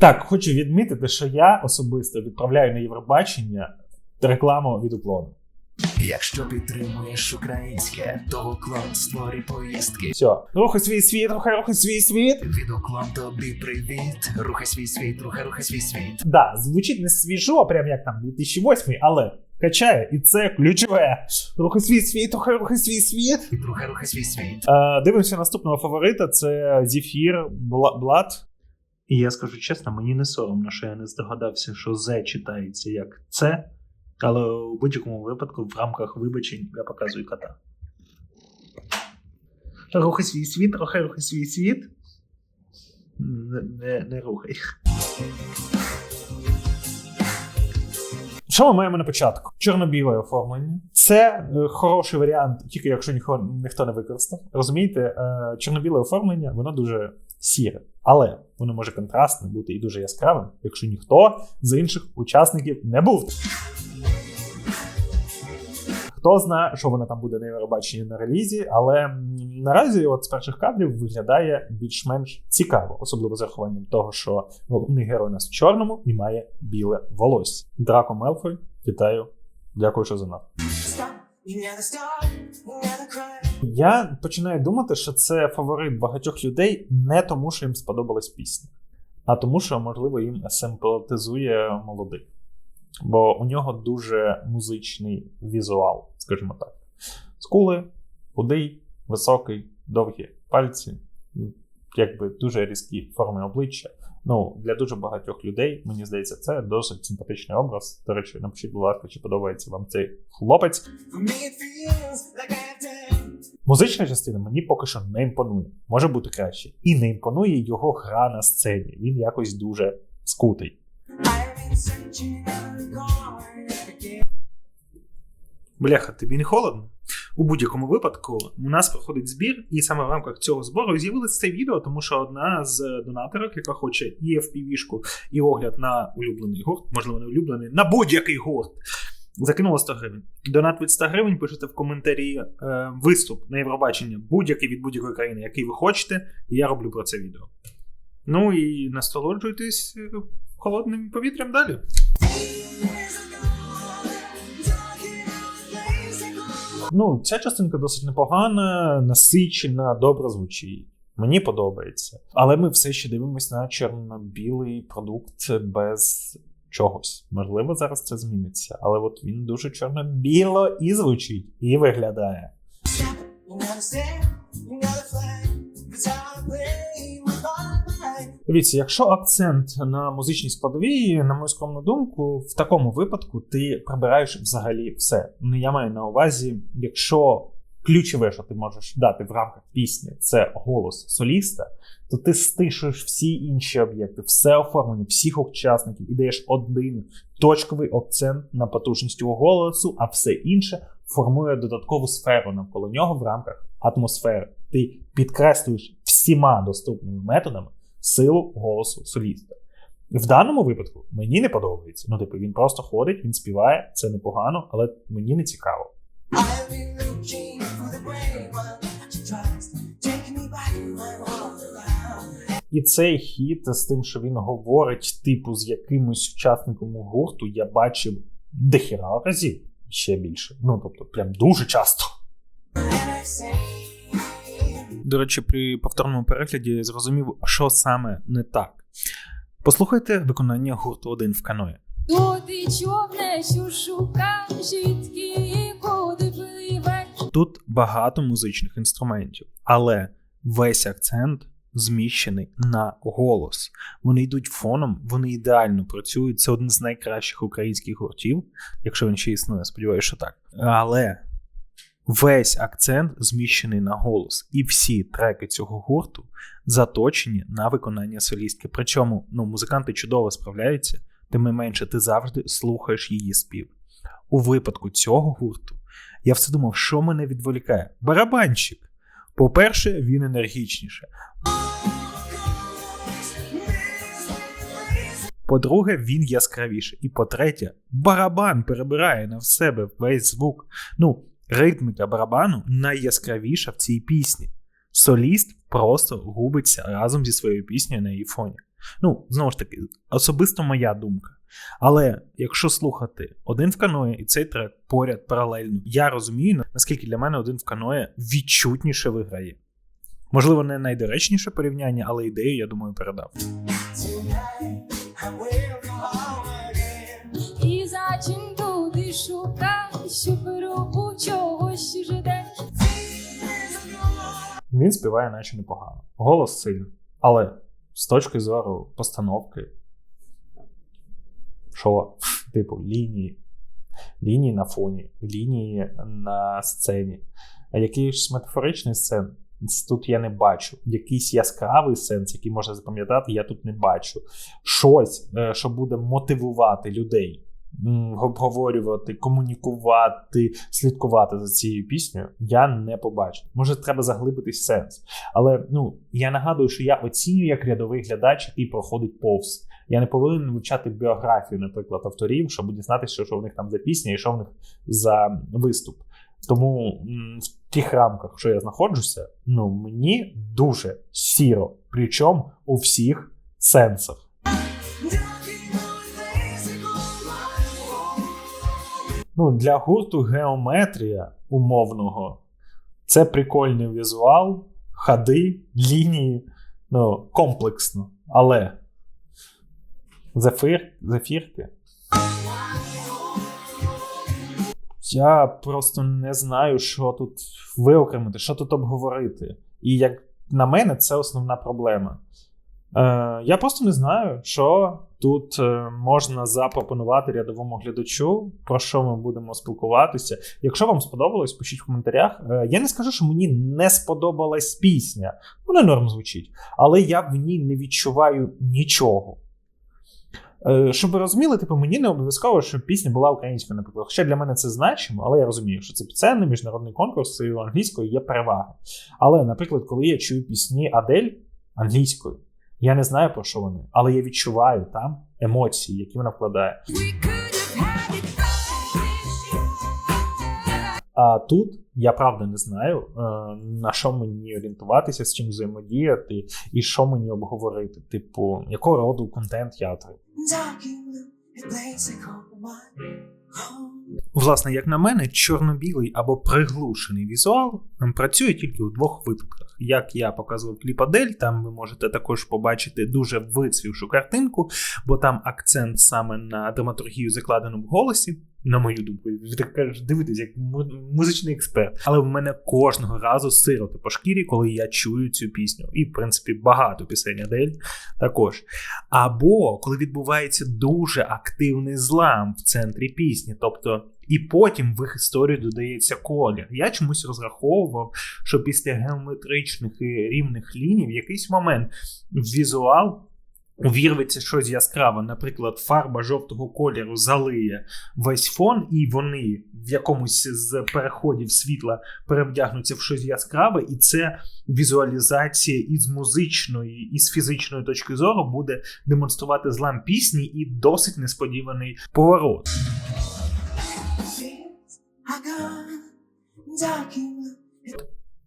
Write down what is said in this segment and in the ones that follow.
Так, хочу відмітити, що я особисто відправляю на Євробачення рекламу від уклону. Якщо підтримуєш українське, то уклон створі поїздки. Все, рухай свій світ, рухай, рухай свій світ. Від уклон тобі привіт. Рухай свій світ, рухай, рухай свій світ. Да, звучить не свіжо, прям як там 2008, але качає, і це ключове. Рухай свій світ, рухай, рухай свій світ. Рухай, рухай свій світ. Е, дивимося наступного фаворита: це Зефір Блад. І я скажу чесно, мені не соромно, що я не здогадався, що З читається як Це. Але у будь-якому випадку в рамках вибачень я показую кота. Рухай свій світ, рухай, рухай свій світ. Не, не, рухай. Що ми маємо на початку? Чорно-біле оформлення. Це е, хороший варіант, тільки якщо ніхто, ніхто не використав. Розумієте, е, чорно-біле оформлення, воно дуже сіре. Але воно може контрастне бути і дуже яскравим, якщо ніхто з інших учасників не був. Хто знає, що воно там буде на Євробаченні на релізі, але наразі от з перших кадрів виглядає більш-менш цікаво, особливо з урахуванням того, що головний герой у нас в чорному і має біле волосся. Драко Мелфой, вітаю, дякую, що за нас. Я починаю думати, що це фаворит багатьох людей не тому, що їм сподобалась пісня, а тому, що, можливо, їм симпатизує молодий. Бо у нього дуже музичний візуал, скажімо так. Скули, худий, високий, довгі пальці, якби дуже різкі форми обличчя. Ну, для дуже багатьох людей, мені здається, це досить симпатичний образ. До речі, напишіть, будь ласка, чи подобається вам цей хлопець. Музична частина мені поки що не імпонує. Може бути краще. І не імпонує його гра на сцені. Він якось дуже скутий. Бляха, тобі не холодно? У будь-якому випадку у нас проходить збір, і саме в рамках цього збору з'явилось це відео, тому що одна з донаторок, яка хоче і FPV-шку, і огляд на улюблений гурт, можливо, не улюблений, на будь-який гурт. Закинула 100 гривень. Донат від 100 гривень пишете в коментарі е, виступ на Євробачення, будь-який від будь-якої країни, який ви хочете, і я роблю про це відео. Ну і насолоджуйтесь е, холодним повітрям далі. Ну, ця частинка досить непогана, насичена, добре звучить. Мені подобається. Але ми все ще дивимося на чорно-білий продукт без чогось. Можливо, зараз це зміниться, але от він дуже чорно-біло і звучить, і виглядає. Дивіться, якщо акцент на музичній складовій, на мою скромну думку, в такому випадку ти прибираєш взагалі все. Ну я маю на увазі, якщо ключове, що ти можеш дати в рамках пісні, це голос соліста, то ти стишуєш всі інші об'єкти, все оформлення, всіх учасників і даєш один точковий акцент на потужність його голосу, а все інше формує додаткову сферу навколо нього в рамках атмосфери. Ти підкреслюєш всіма доступними методами силу голосу соліста. В даному випадку мені не подобається. Ну, типу, він просто ходить, він співає, це непогано, але мені не цікаво. І цей хіт з тим, що він говорить, типу, з якимось учасником гурту, я бачив дохіра разів ще більше. Ну, тобто, прям дуже часто. До речі, при повторному перегляді я зрозумів, що саме не так. Послухайте виконання гурту один в каної. То ти човне, що шукаєш, Тут багато музичних інструментів, але весь акцент зміщений на голос. Вони йдуть фоном, вони ідеально працюють. Це один з найкращих українських гуртів, якщо він ще існує, сподіваюся, що так. Але весь акцент зміщений на голос, і всі треки цього гурту заточені на виконання солістки. Причому ну, музиканти чудово справляються, тим не менше, ти завжди слухаєш її спів. У випадку цього гурту я все думав, що мене відволікає. Барабанщик. По-перше, він енергічніше. По-друге, він яскравіше. І по-третє, барабан перебирає на себе весь звук. Ну, ритміка барабану найяскравіша в цій пісні. Соліст просто губиться разом зі своєю піснею на її фоні. Ну, знову ж таки, особисто моя думка. Але якщо слухати один в каное і цей трек поряд паралельно, я розумію, наскільки для мене один в каное відчутніше виграє. Можливо, не найдоречніше порівняння, але ідею, я думаю, передав. І зачин туди шукай, що беру чогось жде. Він співає, наче непогано. Голос сильний. Але з точки зору постановки, що, типу, лінії, лінії на фоні, лінії на сцені, якийсь метафоричний сцен. Тут я не бачу. Якийсь яскравий сенс, який можна запам'ятати, я тут не бачу. Щось, е, що буде мотивувати людей, обговорювати, комунікувати, слідкувати за цією піснею, я не побачив. Може, треба заглибитись в сенс. Але ну, я нагадую, що я оцінюю як рядовий глядач, який проходить повз. Я не повинен вивчати біографію, наприклад, авторів, щоб дізнатися, що в них там за пісня і що в них за виступ. Тому в тих рамках, що я знаходжуся, ну мені дуже сіро, причому у всіх сенсах. Ну, для гурту геометрія умовного це прикольний візуал, ходи, лінії, ну, комплексно. Але зефір, зефірки. Я просто не знаю, що тут виокремити, що тут обговорити. І як на мене, це основна проблема. Е, я просто не знаю, що тут е, можна запропонувати рядовому глядачу, про що ми будемо спілкуватися. Якщо вам сподобалось, пишіть в коментарях. Е, я не скажу, що мені не сподобалась пісня. Вона норм звучить, але я в ній не відчуваю нічого. Щоб ви розуміли, типу, мені не обов'язково, щоб пісня була українською, наприклад. Хоча для мене це значимо, але я розумію, що це піценний міжнародний конкурс, і у англійської є переваги. Але, наприклад, коли я чую пісні Адель англійською, я не знаю про що вони, але я відчуваю там емоції, які вона вкладає. А тут я правда не знаю, е, на що мені орієнтуватися, з чим взаємодіяти, і що мені обговорити. Типу, якого роду контент я отримую. Власне, як на мене, чорно-білий або приглушений візуал працює тільки у двох випадках. Як я показував кліп Адель, там ви можете також побачити дуже вицвівшу картинку, бо там акцент саме на драматургію закладену в голосі. На мою думку, дивитесь, як музичний експерт. Але в мене кожного разу сироти по шкірі, коли я чую цю пісню. І, в принципі, багато пісень Адель також. Або коли відбувається дуже активний злам в центрі пісні, тобто. І потім в їх історію додається колір. Я чомусь розраховував, що після геометричних і рівних ліній в якийсь момент візуал увірветься щось яскраве. Наприклад, фарба жовтого кольору залиє весь фон, і вони в якомусь з переходів світла перевдягнуться в щось яскраве, і це візуалізація і з музичної, і з фізичної точки зору буде демонструвати злам пісні і досить несподіваний поворот.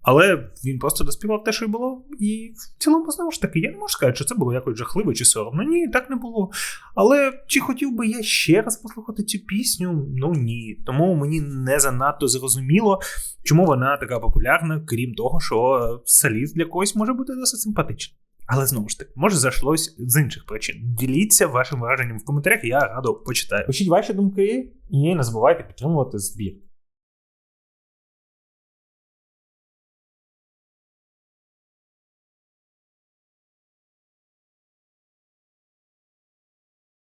Але він просто доспівав те, що й було. І в цілому, знову ж таки, я не можу сказати, що це було якось жахливо чи соромно. Ні, так не було. Але чи хотів би я ще раз послухати цю пісню? Ну ні. Тому мені не занадто зрозуміло, чому вона така популярна, крім того, що соліст для когось може бути досить симпатичним. Але знову ж таки, може зайшлось з інших причин. Діліться вашим враженням в коментарях, я радо почитаю. Пишіть ваші думки і не забувайте підтримувати збір.